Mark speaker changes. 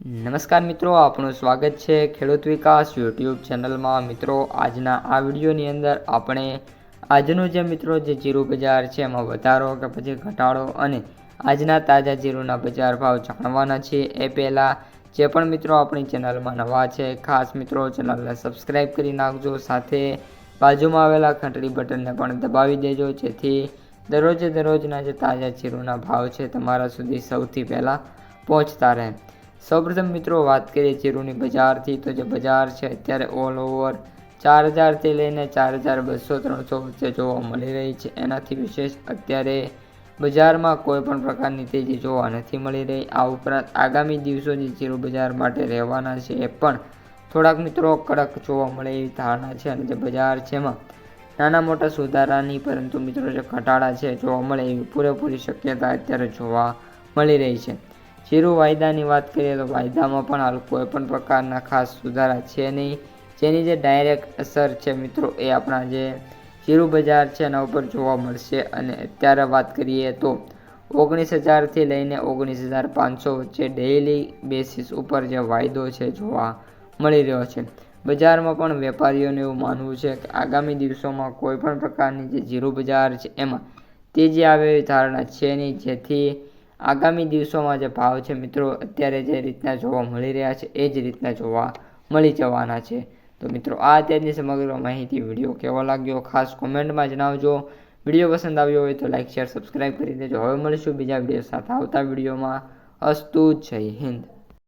Speaker 1: નમસ્કાર મિત્રો, આપનું સ્વાગત છે ખેડૂત વિકાસ યુટ્યુબ ચેનલમાં. મિત્રો, આજના આ વિડીયોની અંદર આપણે આજનું જે મિત્રો, જે જીરું બજાર છે, એમાં વધારો કે પછી ઘટાડો અને આજના તાજા જીરુના બજાર ભાવ જાણવાના છે એ પહેલાં જે પણ મિત્રો આપણી ચેનલમાં નવા છે, ખાસ મિત્રો, ચેનલને સબસ્ક્રાઈબ કરી નાખજો. સાથે બાજુમાં આવેલા ઘંટડી બટનને પણ દબાવી દેજો, જેથી દરરોજે દરરોજના જે તાજા જીરુના ભાવ છે, તમારા સુધી સૌથી પહેલાં પહોંચતા રહે. સૌપ્રથમ મિત્રો વાત કરીએ ચીરુની બજારથી. તો જે બજાર છે અત્યારે ઓલ ઓવર ચાર હજારથી લઈને ચાર હજાર બસો ત્રણસો વચ્ચે જોવા મળી રહી છે. એનાથી વિશેષ અત્યારે બજારમાં કોઈ પણ પ્રકારની તેજી જોવા નથી મળી રહી. આ ઉપરાંત આગામી દિવસો જે ચીરુ બજાર માટે રહેવાના છે એ પણ થોડાક મિત્રો કડક જોવા મળે એવી ધારણા છે અને જે બજાર છે એમાં નાના મોટા સુધારાની પરંતુ મિત્રો જે ઘટાડા છે જોવા મળે એવી પૂરેપૂરી શક્યતા અત્યારે જોવા મળી રહી છે. જીરું વાયદાની વાત કરીએ તો વાયદામાં પણ હાલ કોઈ પણ પ્રકારના ખાસ સુધારા છે નહીં. જેની જે ડાયરેક્ટ અસર છે મિત્રો એ આપણા જે જીરું બજાર છે એના ઉપર જોવા મળશે. અને અત્યારે વાત કરીએ તો ઓગણીસ હજારથી લઈને ઓગણીસ હજાર પાંચસો વચ્ચે ડેઇલી બેસિસ ઉપર જે વાયદો છે જોવા મળી રહ્યો છે. બજારમાં પણ વેપારીઓને એવું માનવું છે કે આગામી દિવસોમાં કોઈ પણ પ્રકારની જે જીરું બજાર છે એમાં તેજી આવે એવી ધારણા છે નહીં. જેથી આગામી દિવસોમાં જે ભાવ છે મિત્રો, અત્યારે જે રીતના જોવા મળી રહ્યા છે, એ જ રીતના જોવા મળી જવાના છે. તો મિત્રો, આ અત્યારની સમગ્ર માહિતી વીડિયો કેવો લાગ્યો, ખાસ કોમેન્ટમાં જણાવજો. વીડિયો પસંદ આવ્યો હોય તો લાઇક શેર સબસ્ક્રાઈબ કરી દેજો હવે મળીશું બીજા વીડિયો સાથે આવતા વિડીયોમાં. અસ્તુ, જય હિન્દ.